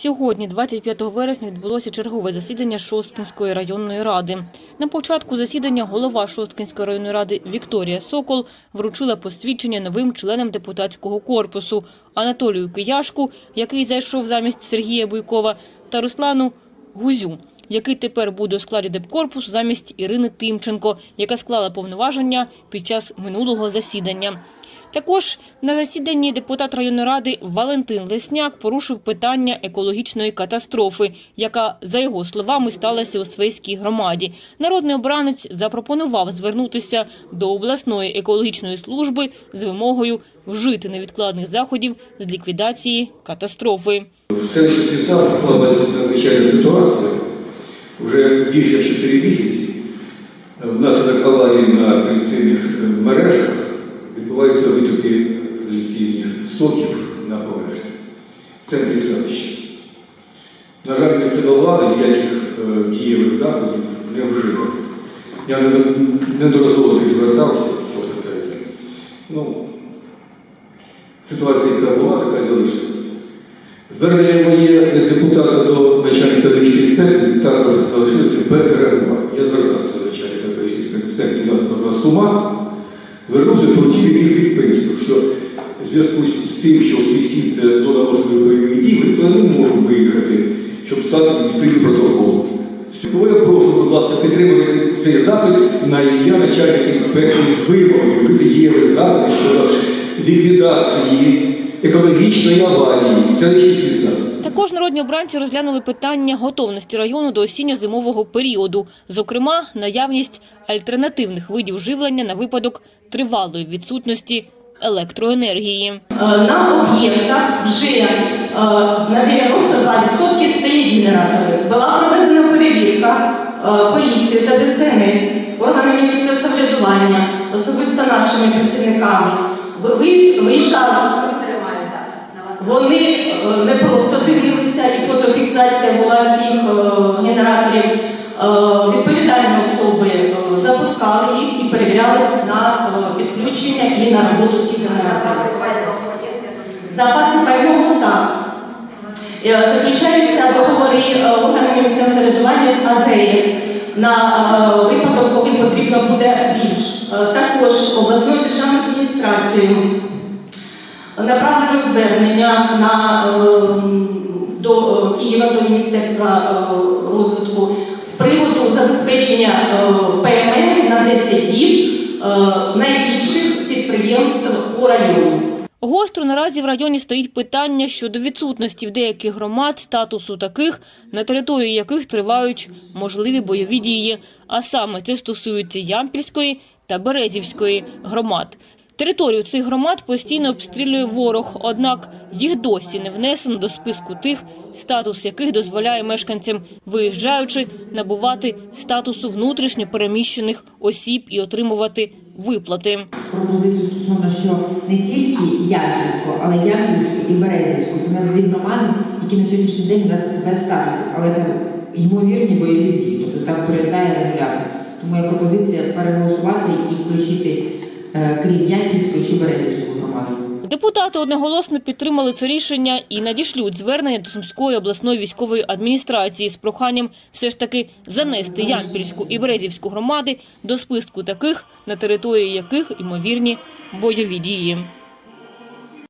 Сьогодні, 25 вересня, відбулося чергове засідання Шосткінської районної ради. На початку засідання голова Шосткінської районної ради Вікторія Сокол вручила посвідчення новим членам депутатського корпусу Анатолію Кияшку, який зайшов замість Сергія Буйкова, та Руслану Гузю, який тепер буде у складі депкорпусу замість Ірини Тимченко, яка склала повноваження під час минулого засідання. Також на засіданні депутат районної ради Валентин Лесняк порушив питання екологічної катастрофи, яка, за його словами, сталася у Свейській громаді. Народний обранець запропонував звернутися до обласної екологічної служби з вимогою вжити невідкладних заходів з ліквідації катастрофи. Складається надзвичайна ситуація. Вже більше 4 місяці внаслідок аварії на колекційних мережах відбуваються витоки колекційних соків на поверхні в центрі. На жаль, місцева влада ніяких е, дієвих заходів не вжила. Я не- неодноразово їх звертався в цьому питанні. Ну, ситуація, яка була, така і залишилася. Звернення моє депутата до начальника вищої інспекції також залишилося без реагування. Я звертався до начальника вищої інспекції на Сума, звернувся поручив їх відписку, що в зв'язку з тим, що освітці це зона можливої бойових дій, вони туди не можуть виїхати, щоб стати відповідний протокол. Тому я прошу, будь ласка, підтримати цей запит на ім'я начальника інспекції з вимогою дієвих заходів щодо ліквідації екологічної аварії. Це не чиститься. Також народні обранці розглянули питання готовності району до осінньо-зимового періоду, зокрема, наявність альтернативних видів живлення на випадок тривалої відсутності електроенергії. Е, На об'єктах вже е, на 92% стоять генератори. Була проведена перевірка е, поліції та ДСНС, органами місцевого самоврядування, особисто нашими працівниками. Ви- ви- Виїжджали, вони е, не просто дивилися, і фотофіксація була цих е, генераторів. Е, Відповідальні особи запускали їх і перевірялися на підключення і на роботу цих генераторів. Запаси пального так. Заключаються договори органами місцевого самоврядування з АЗС на випадок, коли потрібно буде більш. Також обласною державною адміністрацією направлено звернення на, е, до Києва до Міністерства е, розвитку з приводу забезпечення е, на 10 діб найбільших підприємств по району. Гостро наразі в районі стоїть питання щодо відсутності в деяких громад статусу таких, на території яких тривають можливі бойові дії. А саме це стосується Ямпільської та Березівської громад. Територію цих громад постійно обстрілює ворог, однак їх досі не внесено до списку тих, статус яких дозволяє мешканцям, виїжджаючи, набувати статусу внутрішньо переміщених осіб і отримувати виплати. пропозицію стосовно, що не тільки Ямпільську, але Ямпільську і Березівську. Це на дві громади, які на сьогоднішній день нас без статусу, але там ймовірні бойові дії, тобто там перелітає регулярно. Тому є пропозиція переголосувати і включити крім чи Березівську громаду. Депутати одноголосно підтримали це рішення і надішлють звернення до Сумської обласної військової адміністрації з проханням все ж таки занести Ямпільську і Березівську громади до списку таких, на території яких ймовірні бойові дії.